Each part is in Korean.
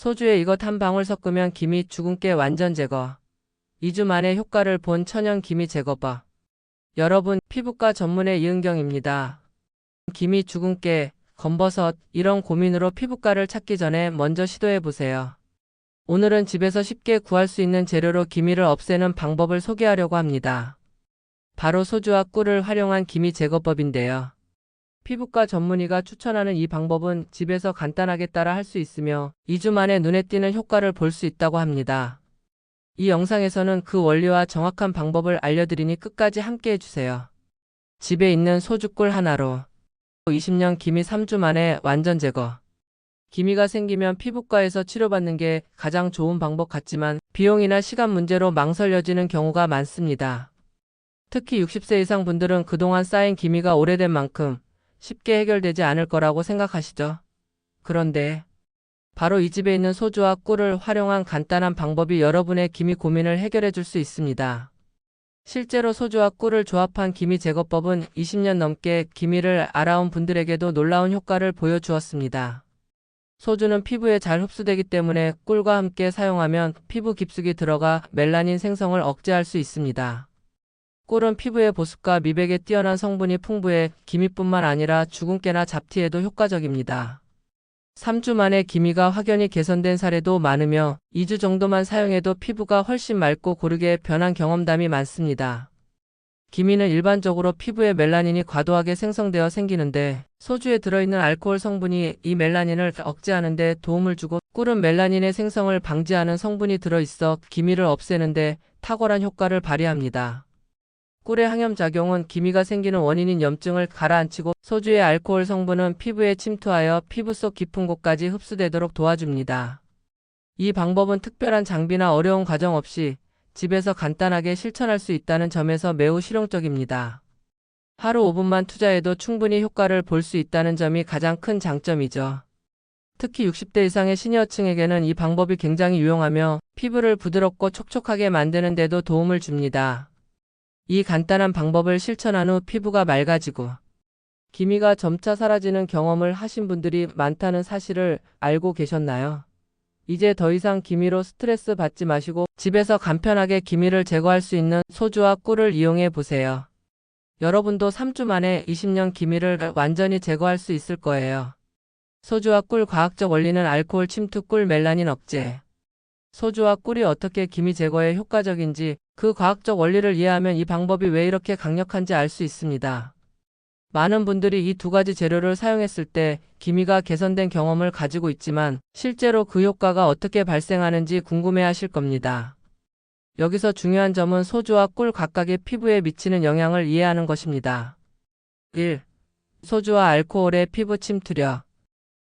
소주에 이것 한 방울 섞으면 기미 주근깨 완전 제거. 2주 만에 효과를 본 천연 기미 제거법. 여러분, 피부과 전문의 이은경입니다. 기미 주근깨, 검버섯, 이런 고민으로 피부과를 찾기 전에 먼저 시도해 보세요. 오늘은 집에서 쉽게 구할 수 있는 재료로 기미를 없애는 방법을 소개하려고 합니다. 바로 소주와 꿀을 활용한 기미 제거법인데요. 피부과 전문의가 추천하는 이 방법은 집에서 간단하게 따라 할 수 있으며 2주 만에 눈에 띄는 효과를 볼 수 있다고 합니다. 이 영상에서는 그 원리와 정확한 방법을 알려드리니 끝까지 함께 해주세요. 집에 있는 소주꿀 하나로 20년 기미 3주 만에 완전 제거. 기미가 생기면 피부과에서 치료받는 게 가장 좋은 방법 같지만 비용이나 시간 문제로 망설여지는 경우가 많습니다. 특히 60세 이상 분들은 그동안 쌓인 기미가 오래된 만큼 쉽게 해결되지 않을 거라고 생각하시죠. 그런데 바로 이 집에 있는 소주와 꿀을 활용한 간단한 방법이 여러분의 기미 고민을 해결해 줄 수 있습니다. 실제로 소주와 꿀을 조합한 기미 제거법은 20년 넘게 기미를 알아온 분들에게도 놀라운 효과를 보여주었습니다. 소주는 피부에 잘 흡수되기 때문에 꿀과 함께 사용하면 피부 깊숙이 들어가 멜라닌 생성을 억제할 수 있습니다. 꿀은 피부의 보습과 미백에 뛰어난 성분이 풍부해 기미뿐만 아니라 주근깨나 잡티에도 효과적입니다. 3주 만에 기미가 확연히 개선된 사례도 많으며 2주 정도만 사용해도 피부가 훨씬 맑고 고르게 변한 경험담이 많습니다. 기미는 일반적으로 피부에 멜라닌이 과도하게 생성되어 생기는데 소주에 들어있는 알코올 성분이 이 멜라닌을 억제하는 데 도움을 주고 꿀은 멜라닌의 생성을 방지하는 성분이 들어있어 기미를 없애는데 탁월한 효과를 발휘합니다. 꿀의 항염작용은 기미가 생기는 원인인 염증을 가라앉히고 소주의 알코올 성분은 피부에 침투하여 피부 속 깊은 곳까지 흡수되도록 도와줍니다. 이 방법은 특별한 장비나 어려운 과정 없이 집에서 간단하게 실천할 수 있다는 점에서 매우 실용적입니다. 하루 5분만 투자해도 충분히 효과를 볼 수 있다는 점이 가장 큰 장점이죠. 특히 60대 이상의 시니어층에게는 이 방법이 굉장히 유용하며 피부를 부드럽고 촉촉하게 만드는 데도 도움을 줍니다. 이 간단한 방법을 실천한 후 피부가 맑아지고 기미가 점차 사라지는 경험을 하신 분들이 많다는 사실을 알고 계셨나요? 이제 더 이상 기미로 스트레스 받지 마시고 집에서 간편하게 기미를 제거할 수 있는 소주와 꿀을 이용해 보세요. 여러분도 3주 만에 20년 기미를 완전히 제거할 수 있을 거예요. 소주와 꿀 과학적 원리는 알코올 침투 꿀 멜라닌 억제. 소주와 꿀이 어떻게 기미 제거에 효과적인지 그 과학적 원리를 이해하면 이 방법이 왜 이렇게 강력한지 알 수 있습니다. 많은 분들이 이 두 가지 재료를 사용했을 때 기미가 개선된 경험을 가지고 있지만 실제로 그 효과가 어떻게 발생하는지 궁금해 하실 겁니다. 여기서 중요한 점은 소주와 꿀 각각의 피부에 미치는 영향을 이해하는 것입니다. 1. 소주와 알코올의 피부 침투력.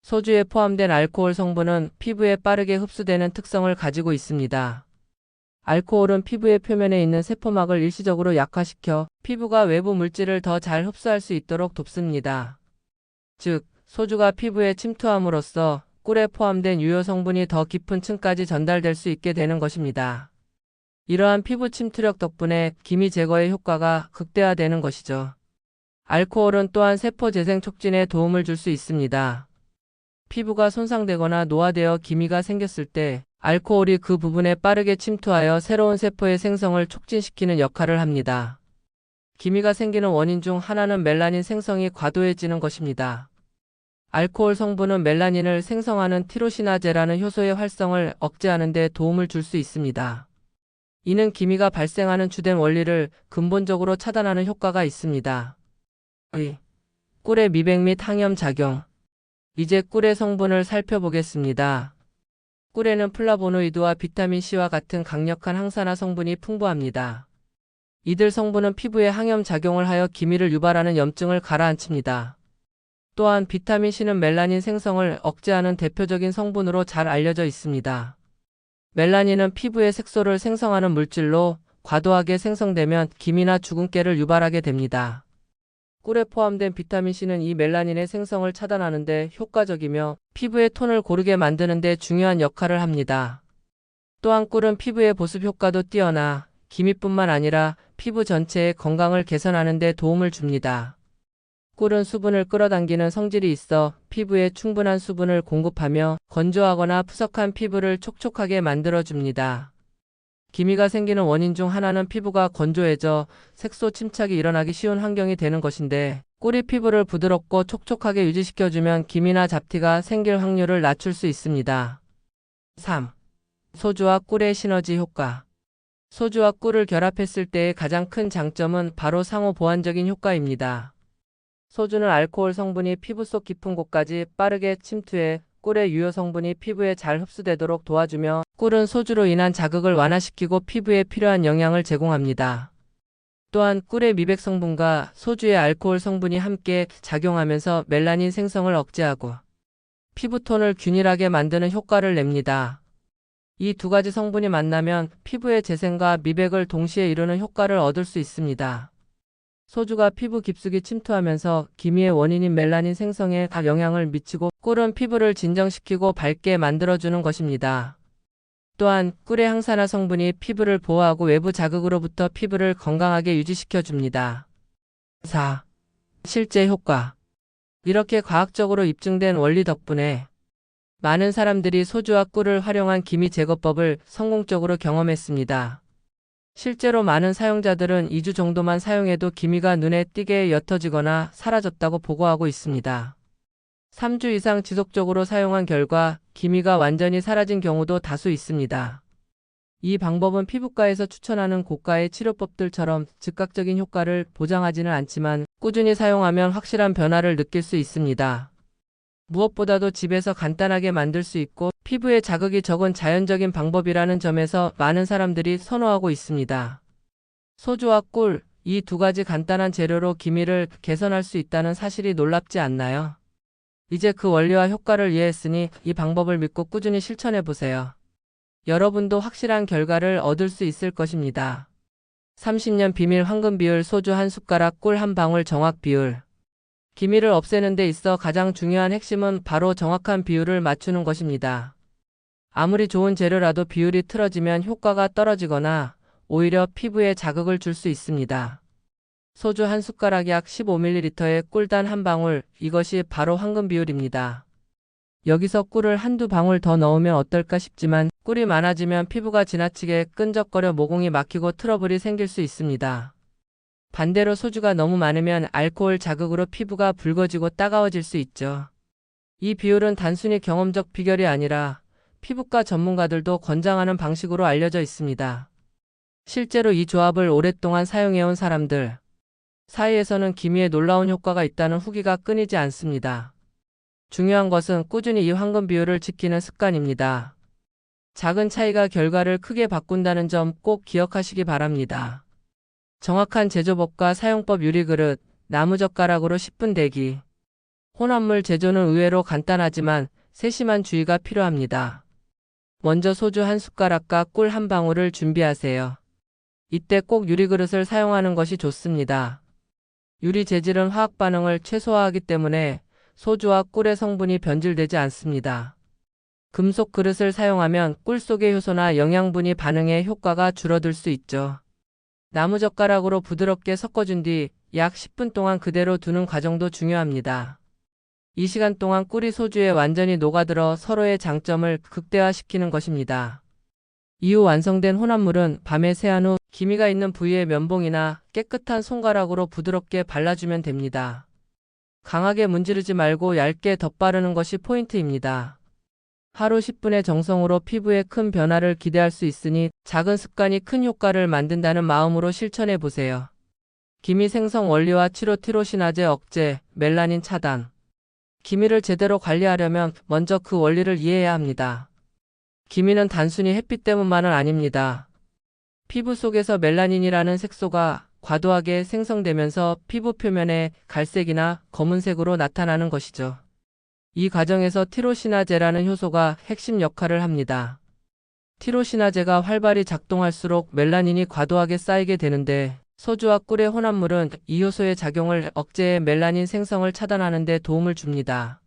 소주에 포함된 알코올 성분은 피부에 빠르게 흡수되는 특성을 가지고 있습니다. 알코올은 피부의 표면에 있는 세포막을 일시적으로 약화시켜 피부가 외부 물질을 더 잘 흡수할 수 있도록 돕습니다. 즉, 소주가 피부에 침투함으로써 꿀에 포함된 유효 성분이 더 깊은 층까지 전달될 수 있게 되는 것입니다. 이러한 피부 침투력 덕분에 기미 제거의 효과가 극대화되는 것이죠. 알코올은 또한 세포 재생 촉진에 도움을 줄 수 있습니다. 피부가 손상되거나 노화되어 기미가 생겼을 때 알코올이 그 부분에 빠르게 침투하여 새로운 세포의 생성을 촉진시키는 역할을 합니다. 기미가 생기는 원인 중 하나는 멜라닌 생성이 과도해지는 것입니다. 알코올 성분은 멜라닌을 생성하는 티로시나제라는 효소의 활성을 억제하는 데 도움을 줄 수 있습니다. 이는 기미가 발생하는 주된 원리를 근본적으로 차단하는 효과가 있습니다. 의. 꿀의 미백 및 항염 작용. 이제 꿀의 성분을 살펴보겠습니다. 꿀에는 플라보노이드와 비타민 C와 같은 강력한 항산화 성분이 풍부합니다. 이들 성분은 피부에 항염 작용을 하여 기미를 유발하는 염증을 가라앉힙니다. 또한 비타민 C는 멜라닌 생성을 억제하는 대표적인 성분으로 잘 알려져 있습니다. 멜라닌은 피부의 색소를 생성하는 물질로 과도하게 생성되면 기미나 주근깨를 유발하게 됩니다. 꿀에 포함된 비타민C는 이 멜라닌의 생성을 차단하는데 효과적이며 피부의 톤을 고르게 만드는데 중요한 역할을 합니다. 또한 꿀은 피부의 보습 효과도 뛰어나 기미뿐만 아니라 피부 전체의 건강을 개선하는 데 도움을 줍니다. 꿀은 수분을 끌어당기는 성질이 있어 피부에 충분한 수분을 공급하며 건조하거나 푸석한 피부를 촉촉하게 만들어줍니다. 기미가 생기는 원인 중 하나는 피부가 건조해져 색소 침착이 일어나기 쉬운 환경이 되는 것인데 꿀이 피부를 부드럽고 촉촉하게 유지시켜주면 기미나 잡티가 생길 확률을 낮출 수 있습니다. 3. 소주와 꿀의 시너지 효과 소주와 꿀을 결합했을 때의 가장 큰 장점은 바로 상호 보완적인 효과입니다. 소주는 알코올 성분이 피부 속 깊은 곳까지 빠르게 침투해 꿀의 유효 성분이 피부에 잘 흡수되도록 도와주며 꿀은 소주로 인한 자극을 완화시키고 피부에 필요한 영양을 제공합니다. 또한 꿀의 미백 성분과 소주의 알코올 성분이 함께 작용하면서 멜라닌 생성을 억제하고 피부톤을 균일하게 만드는 효과를 냅니다. 이 두 가지 성분이 만나면 피부의 재생과 미백을 동시에 이루는 효과를 얻을 수 있습니다. 소주가 피부 깊숙이 침투하면서 기미의 원인인 멜라닌 생성에 다 영향을 미치고 꿀은 피부를 진정시키고 밝게 만들어주는 것입니다. 또한 꿀의 항산화 성분이 피부를 보호하고 외부 자극으로부터 피부를 건강하게 유지시켜 줍니다. 4. 실제 효과 이렇게 과학적으로 입증된 원리 덕분에 많은 사람들이 소주와 꿀을 활용한 기미 제거법을 성공적으로 경험했습니다. 실제로 많은 사용자들은 2주 정도만 사용해도 기미가 눈에 띄게 옅어지거나 사라졌다고 보고하고 있습니다. 3주 이상 지속적으로 사용한 결과 기미가 완전히 사라진 경우도 다수 있습니다. 이 방법은 피부과에서 추천하는 고가의 치료법들처럼 즉각적인 효과를 보장하지는 않지만 꾸준히 사용하면 확실한 변화를 느낄 수 있습니다. 무엇보다도 집에서 간단하게 만들 수 있고 피부에 자극이 적은 자연적인 방법이라는 점에서 많은 사람들이 선호하고 있습니다. 소주와 꿀, 이 두 가지 간단한 재료로 기미를 개선할 수 있다는 사실이 놀랍지 않나요? 이제 그 원리와 효과를 이해했으니 이 방법을 믿고 꾸준히 실천해 보세요. 여러분도 확실한 결과를 얻을 수 있을 것입니다. 30년 비밀 황금 비율 소주 한 숟가락 꿀 한 방울 정확 비율 기미를 없애는 데 있어 가장 중요한 핵심은 바로 정확한 비율을 맞추는 것입니다. 아무리 좋은 재료라도 비율이 틀어지면 효과가 떨어지거나 오히려 피부에 자극을 줄 수 있습니다. 소주 한 숟가락 약 15ml에 꿀단 한 방울, 이것이 바로 황금 비율입니다. 여기서 꿀을 한두 방울 더 넣으면 어떨까 싶지만 꿀이 많아지면 피부가 지나치게 끈적거려 모공이 막히고 트러블이 생길 수 있습니다. 반대로 소주가 너무 많으면 알코올 자극으로 피부가 붉어지고 따가워질 수 있죠. 이 비율은 단순히 경험적 비결이 아니라 피부과 전문가들도 권장하는 방식으로 알려져 있습니다. 실제로 이 조합을 오랫동안 사용해온 사람들 사이에서는 기미에 놀라운 효과가 있다는 후기가 끊이지 않습니다. 중요한 것은 꾸준히 이 황금 비율을 지키는 습관입니다. 작은 차이가 결과를 크게 바꾼다는 점 꼭 기억하시기 바랍니다. 정확한 제조법과 사용법 유리그릇, 나무젓가락으로 10분 대기. 혼합물 제조는 의외로 간단하지만 세심한 주의가 필요합니다. 먼저 소주 한 숟가락과 꿀 한 방울을 준비하세요. 이때 꼭 유리그릇을 사용하는 것이 좋습니다. 유리 재질은 화학 반응을 최소화하기 때문에 소주와 꿀의 성분이 변질되지 않습니다. 금속 그릇을 사용하면 꿀 속의 효소나 영양분이 반응해 효과가 줄어들 수 있죠. 나무젓가락으로 부드럽게 섞어준 뒤 약 10분 동안 그대로 두는 과정도 중요합니다. 이 시간 동안 꿀이 소주에 완전히 녹아들어 서로의 장점을 극대화시키는 것입니다. 이후 완성된 혼합물은 밤에 세안 후 기미가 있는 부위의 면봉이나 깨끗한 손가락으로 부드럽게 발라주면 됩니다. 강하게 문지르지 말고 얇게 덧바르는 것이 포인트입니다. 하루 10분의 정성으로 피부에 큰 변화를 기대할 수 있으니 작은 습관이 큰 효과를 만든다는 마음으로 실천해 보세요. 기미 생성 원리와 치료 티로시나제 억제, 멜라닌 차단. 기미를 제대로 관리하려면 먼저 그 원리를 이해해야 합니다. 기미는 단순히 햇빛 때문만은 아닙니다. 피부 속에서 멜라닌이라는 색소가 과도하게 생성되면서 피부 표면에 갈색이나 검은색으로 나타나는 것이죠. 이 과정에서 티로시나제라는 효소가 핵심 역할을 합니다. 티로시나제가 활발히 작동할수록 멜라닌이 과도하게 쌓이게 되는데 소주와 꿀의 혼합물은 이 효소의 작용을 억제해 멜라닌 생성을 차단하는 데 도움을 줍니다.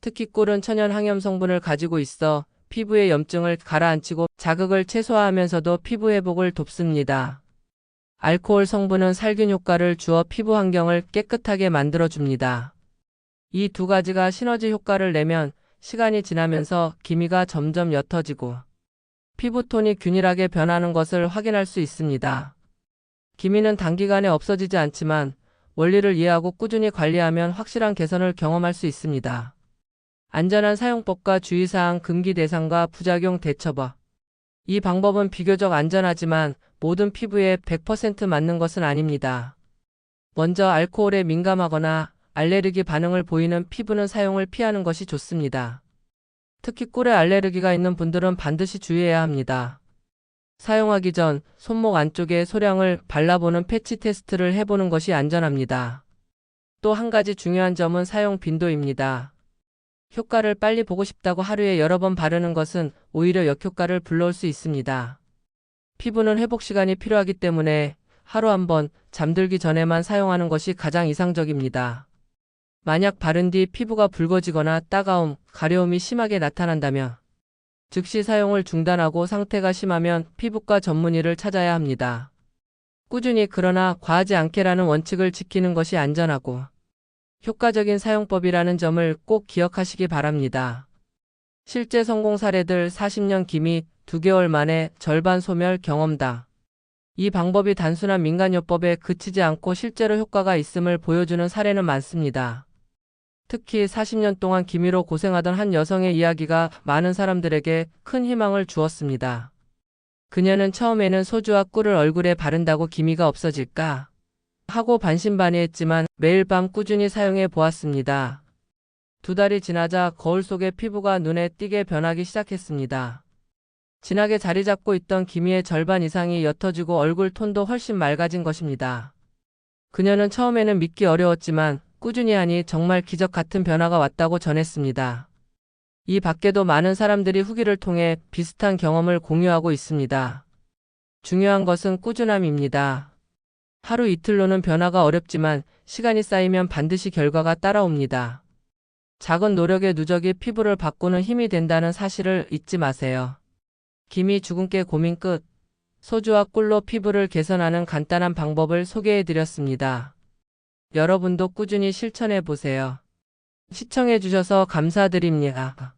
특히 꿀은 천연 항염 성분을 가지고 있어 피부의 염증을 가라앉히고 자극을 최소화하면서도 피부 회복을 돕습니다. 알코올 성분은 살균 효과를 주어 피부 환경을 깨끗하게 만들어줍니다. 이 두 가지가 시너지 효과를 내면 시간이 지나면서 기미가 점점 옅어지고 피부톤이 균일하게 변하는 것을 확인할 수 있습니다. 기미는 단기간에 없어지지 않지만 원리를 이해하고 꾸준히 관리하면 확실한 개선을 경험할 수 있습니다. 안전한 사용법과 주의사항 금기 대상과 부작용 대처법. 이 방법은 비교적 안전하지만 모든 피부에 100% 맞는 것은 아닙니다. 먼저 알코올에 민감하거나 알레르기 반응을 보이는 피부는 사용을 피하는 것이 좋습니다. 특히 꿀에 알레르기가 있는 분들은 반드시 주의해야 합니다. 사용하기 전 손목 안쪽에 소량을 발라보는 패치 테스트를 해보는 것이 안전합니다. 또 한 가지 중요한 점은 사용 빈도입니다. 효과를 빨리 보고 싶다고 하루에 여러 번 바르는 것은 오히려 역효과를 불러올 수 있습니다. 피부는 회복 시간이 필요하기 때문에 하루 한 번 잠들기 전에만 사용하는 것이 가장 이상적입니다. 만약 바른 뒤 피부가 붉어지거나 따가움, 가려움이 심하게 나타난다면 즉시 사용을 중단하고 상태가 심하면 피부과 전문의를 찾아야 합니다. 꾸준히 그러나 과하지 않게라는 원칙을 지키는 것이 안전하고 효과적인 사용법이라는 점을 꼭 기억하시기 바랍니다. 실제 성공 사례들 40년 기미 2개월 만에 절반 소멸 경험다. 이 방법이 단순한 민간요법에 그치지 않고 실제로 효과가 있음을 보여주는 사례는 많습니다. 특히 40년 동안 기미로 고생하던 한 여성의 이야기가 많은 사람들에게 큰 희망을 주었습니다. 그녀는 처음에는 소주와 꿀을 얼굴에 바른다고 기미가 없어질까 하고 반신반의했지만 매일 밤 꾸준히 사용해 보았습니다. 두 달이 지나자 거울 속의 피부가 눈에 띄게 변하기 시작했습니다. 진하게 자리 잡고 있던 기미의 절반 이상이 옅어지고 얼굴 톤도 훨씬 맑아진 것입니다. 그녀는 처음에는 믿기 어려웠지만 꾸준히 하니 정말 기적 같은 변화가 왔다고 전했습니다. 이 밖에도 많은 사람들이 후기를 통해 비슷한 경험을 공유하고 있습니다. 중요한 것은 꾸준함입니다. 하루 이틀로는 변화가 어렵지만 시간이 쌓이면 반드시 결과가 따라옵니다. 작은 노력의 누적이 피부를 바꾸는 힘이 된다는 사실을 잊지 마세요. 김이 주근깨 고민 끝. 소주와 꿀로 피부를 개선하는 간단한 방법을 소개해 드렸습니다. 여러분도 꾸준히 실천해 보세요. 시청해 주셔서 감사드립니다.